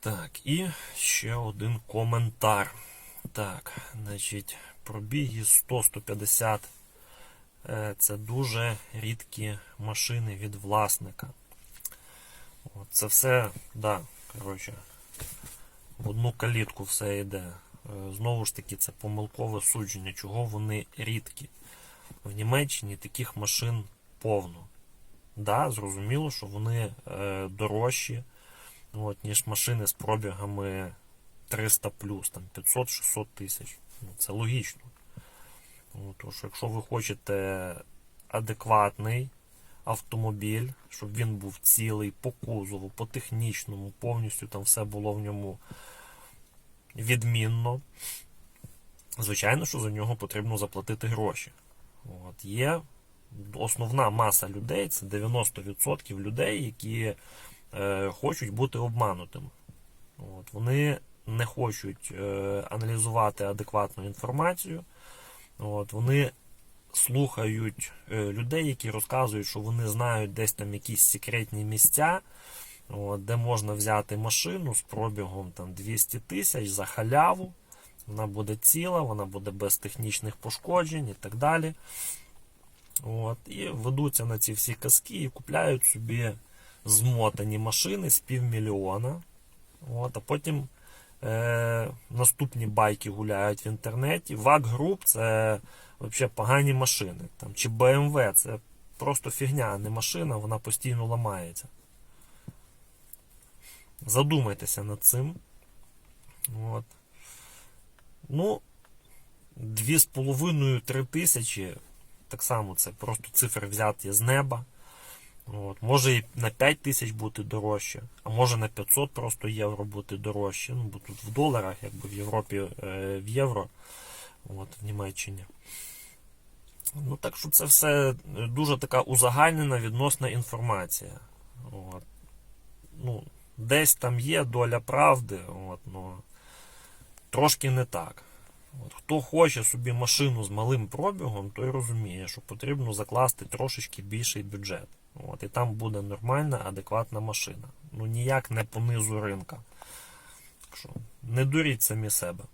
Так, і ще один коментар. Так, значить, пробіги 100-150 е, це дуже рідкі машини від власника. От, це все, да, коротше, в одну калітку все йде. Е, Знову ж таки, це помилкове судження, чого вони рідкі. В Німеччині таких машин повно. Да, зрозуміло, що вони е, дорожчі, от, ніж машини з пробігами 300 там 500-600 тисяч. Ну, це логічно. Ну, що якщо ви хочете адекватний автомобіль, щоб він був цілий по кузову, по технічному, повністю там все було в ньому відмінно. Звичайно, що за нього потрібно заплатити гроші. От, є основна маса людей, це 90% людей, які хочуть бути обманутими. От, вони не хочуть е, аналізувати адекватну інформацію. От, вони слухають е, людей, які розказують, що вони знають десь там якісь секретні місця, от, де можна взяти машину з пробігом там, 200 тисяч за халяву. Вона буде ціла, вона буде без технічних пошкоджень і так далі. От, і ведуться на ці всі казки і купляють собі змотані машини з півмільйона. От, а потім е, наступні байки гуляють в інтернеті. VAG Group це взагалі погані машини. Там, чи BMW це просто фігня, а не машина, вона постійно ламається. Задумайтеся над цим. От. Ну, 2,5-3 тисячі. Так само це просто цифри взяті з неба. От. Може і на 5 тисяч бути дорожче, а може на 500 просто євро бути дорожче. Ну, бо тут в доларах, якби в Європі е, в євро, от, в Німеччині. Ну, так що це все дуже така узагальнена відносна інформація. От. Ну, десь там є доля правди, от, ну, трошки не так. От, хто хоче собі машину з малим пробігом, той розуміє, що потрібно закласти трошечки більший бюджет. От, і там буде нормальна, адекватна машина. Ну ніяк не понизу ринка. Так що, не дуріть самі себе.